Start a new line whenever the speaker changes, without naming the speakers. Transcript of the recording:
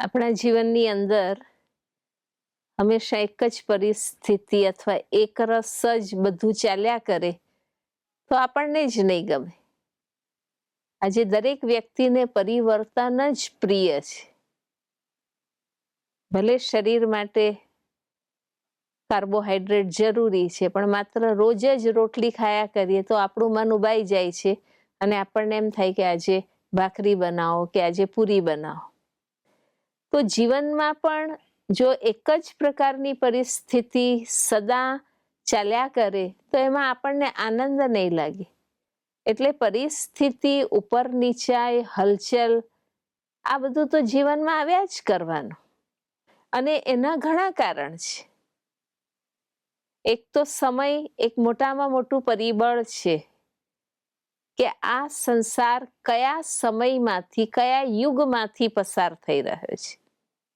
આપણા જીવનની અંદર હંમેશા એક જ પરિસ્થિતિ અથવા એક રસ જ બધું ચાલ્યા કરે તો આપણને જ નહીં ગમે. આજે દરેક વ્યક્તિને પરિવર્તન જ પ્રિય છે. ભલે શરીર માટે કાર્બોહાઈડ્રેટ જરૂરી છે, પણ માત્ર રોજ જ રોટલી ખાયા કરીએ તો આપણું મન ઉબાઈ જાય છે અને આપણને એમ થાય કે આજે ભાખરી બનાવો, કે આજે પૂરી બનાવો. તો જીવનમાં પણ જો એક જ પ્રકારની પરિસ્થિતિ સદા ચાલ્યા કરે, તો એમાં આપણને આનંદ નહીં લાગે. એટલે પરિસ્થિતિ ઉપર નીચાઈ, હલચલ, આ બધું તો જીવનમાં આવ્યા જ કરવાનું. અને એના ઘણા કારણ છે. એક તો સમય એક મોટામાં મોટું પરિબળ છે. કે આ સંસાર કયા સમયમાંથી કયા યુગમાંથી પસાર થઈ રહ્યો છે?